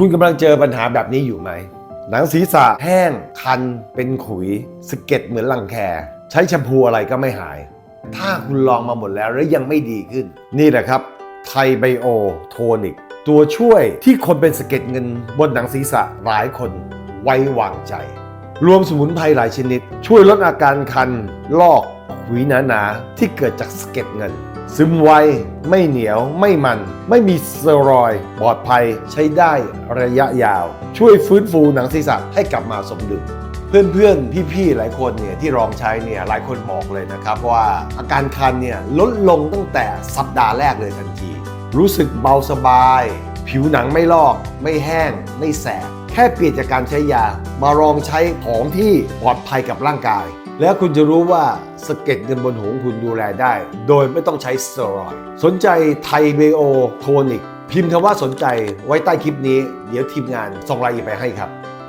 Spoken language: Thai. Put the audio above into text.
คุณกำลังเจอปัญหาแบบนี้อยู่ไหม หนังศีรษะแห้ง คัน เป็นขุยสะเก็ดเหมือนรังแค ใช้แชมพูอะไรก็ไม่หาย ถ้าคุณลองมาหมดแล้วแล้วยังไม่ดีขึ้น นี่แหละครับ ไทไบโอโทนิก ตัวช่วยที่คนเป็นสะเก็ดเงินบนหนังศีรษะหลายคนไว้วางใจ รวมสมุนไพรหลายชนิด ช่วยลดอาการคัน ลอกขุยหนาๆที่เกิดจากสะเก็ดเงิน ซึมไว ไม่เหนียว ไม่มัน ไม่มีสเตียรอยปลอดภัยใช้ได้ระยะยาว ช่วยฟื้นฟูหนังศีรษะให้กลับมาสมดุลเพื่อนๆ พี่ๆ หลายคนเนี่ยที่ลองใช้เนี่ยหลายคนบอกเลยนะครับว่าอาการคันเนี่ยลดลงตั้งแต่สัปดาห์แรกเลยทันที รู้สึกเบาสบาย ผิวหนังไม่ลอก ไม่แห้ง ไม่แสบ ค่เปลี่ยนจากการใช้ยามาลองใช้ของที่ปลอดภัยกับร่างกาย แล้วคุณจะรู้ว่าสะเก็ดเงินบนหงคุณดูแลได้ โดยไม่ต้องใช้สเตียรอยด์สนใจไทเบโอโทนิกพิมพ์คำว่าสนใจไว้ใต้คลิปนี้ เดี๋ยวทีมงานส่งรายละเอียดไปให้ครับ